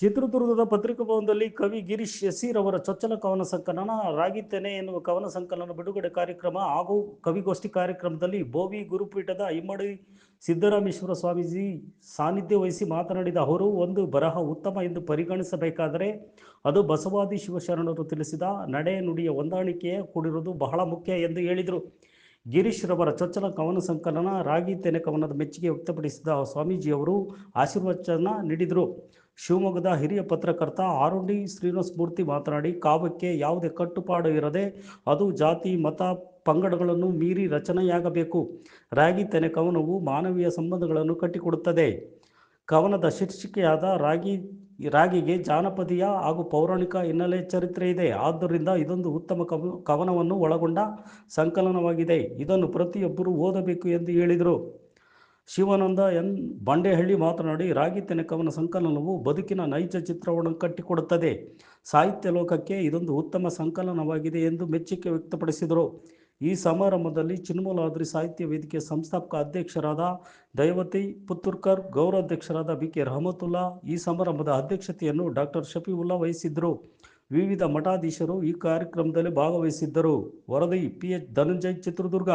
ಚಿತ್ರದುರ್ಗದ ಪತ್ರಿಕಾ ಭವನದಲ್ಲಿ ಕವಿ ಗಿರೀಶ್ ಯಸೀರ್ ಅವರ ಚೊಚ್ಚಲ ಕವನ ಸಂಕಲನ ರಾಗಿತೆನೆ ಎನ್ನುವ ಕವನ ಸಂಕಲನ ಬಿಡುಗಡೆ ಕಾರ್ಯಕ್ರಮ ಹಾಗೂ ಕವಿಗೋಷ್ಠಿ ಕಾರ್ಯಕ್ರಮದಲ್ಲಿ ಬೋವಿ ಗುರುಪೀಠದ ಇಮ್ಮಡಿ ಸಿದ್ದರಾಮೇಶ್ವರ ಸ್ವಾಮೀಜಿ ಸಾನ್ನಿಧ್ಯ ವಹಿಸಿ ಮಾತನಾಡಿದ ಅವರು, ಒಂದು ಬರಹ ಉತ್ತಮ ಎಂದು ಪರಿಗಣಿಸಬೇಕಾದರೆ ಅದು ಬಸವಾದಿ ಶಿವಶರಣರು ತಿಳಿಸಿದ ನಡೆ ನುಡಿಯ ಹೊಂದಾಣಿಕೆಯ ಕೂಡಿರುವುದು ಬಹಳ ಮುಖ್ಯ ಎಂದು ಹೇಳಿದರು. ಗಿರೀಶ್ ರವರ ಚೊಚ್ಚಲ ಕವನ ಸಂಕಲನ, ರಾಗಿ ತೆನೆ ಕವನದ ಮೆಚ್ಚುಗೆ ವ್ಯಕ್ತಪಡಿಸಿದ ಸ್ವಾಮೀಜಿಯವರು ಆಶೀರ್ವಚನ ನೀಡಿದರು. ಶಿವಮೊಗ್ಗದ ಹಿರಿಯ ಪತ್ರಕರ್ತ ಆರುಂಡಿ ಶ್ರೀನಿವಾಸ ಮೂರ್ತಿ ಮಾತನಾಡಿ, ಕಾವ್ಯಕ್ಕೆ ಯಾವುದೇ ಕಟ್ಟುಪಾಡು ಇರದೆ ಅದು ಜಾತಿ, ಮತ, ಪಂಗಡಗಳನ್ನು ಮೀರಿ ರಚನೆಯಾಗಬೇಕು. ರಾಗಿ ತೆನೆ ಕವನವು ಮಾನವೀಯ ಸಂಬಂಧಗಳನ್ನು ಕಟ್ಟಿಕೊಡುತ್ತದೆ. ಕವನದ ಶೀರ್ಷಿಕೆಯಾದ ರಾಗಿ ರಾಗಿಗೆ ಜಾನಪದೀಯ ಹಾಗೂ ಪೌರಾಣಿಕ ಹಿನ್ನೆಲೆ ಚರಿತ್ರೆ ಇದೆ. ಆದ್ದರಿಂದ ಇದೊಂದು ಉತ್ತಮ ಕವ, ಕವನವನ್ನು ಒಳಗೊಂಡ ಸಂಕಲನವಾಗಿದೆ. ಇದನ್ನು ಪ್ರತಿಯೊಬ್ಬರೂ ಓದಬೇಕು ಎಂದು ಹೇಳಿದರು. ಶಿವಾನಂದ ಎನ್. ಬಂಡೆಹಳ್ಳಿ ಮಾತನಾಡಿ, ರಾಗಿ ತೆನೆ ಕವನ ಸಂಕಲನವು ಬದುಕಿನ ನೈಜ ಚಿತ್ರವನ್ನು ಕಟ್ಟಿಕೊಡುತ್ತದೆ. ಸಾಹಿತ್ಯ ಲೋಕಕ್ಕೆ ಇದೊಂದು ಉತ್ತಮ ಸಂಕಲನವಾಗಿದೆ ಎಂದು ಮೆಚ್ಚುಗೆ ವ್ಯಕ್ತಪಡಿಸಿದರು. ಈ ಸಮಾರಂಭದಲ್ಲಿ ಚಿನ್ಮೂಲಾದ್ರಿ ಸಾಹಿತ್ಯ ವೇದಿಕೆ ಸಂಸ್ಥಾಪಕ ಅಧ್ಯಕ್ಷರಾದ ದೈವತಿ ಪುತ್ತೂರ್ಕರ್ ಗೌರವಾಧ್ಯಕ್ಷರಾದ ಬಿ ಕೆ ರಹಮತುಲ್ಲಾ ಈ ಸಮಾರಂಭದ ಅಧ್ಯಕ್ಷತೆಯನ್ನು ಡಾಕ್ಟರ್ ಶಫೀವುಲ್ಲಾ ವಹಿಸಿದ್ದರು. ವಿವಿಧ ಮಠಾಧೀಶರು ಈ ಕಾರ್ಯಕ್ರಮದಲ್ಲಿ ಭಾಗವಹಿಸಿದ್ದರು. ವರದಿ ಪಿ ಎಚ್ ಧನಂಜಯ್ ಚಿತ್ರದುರ್ಗ.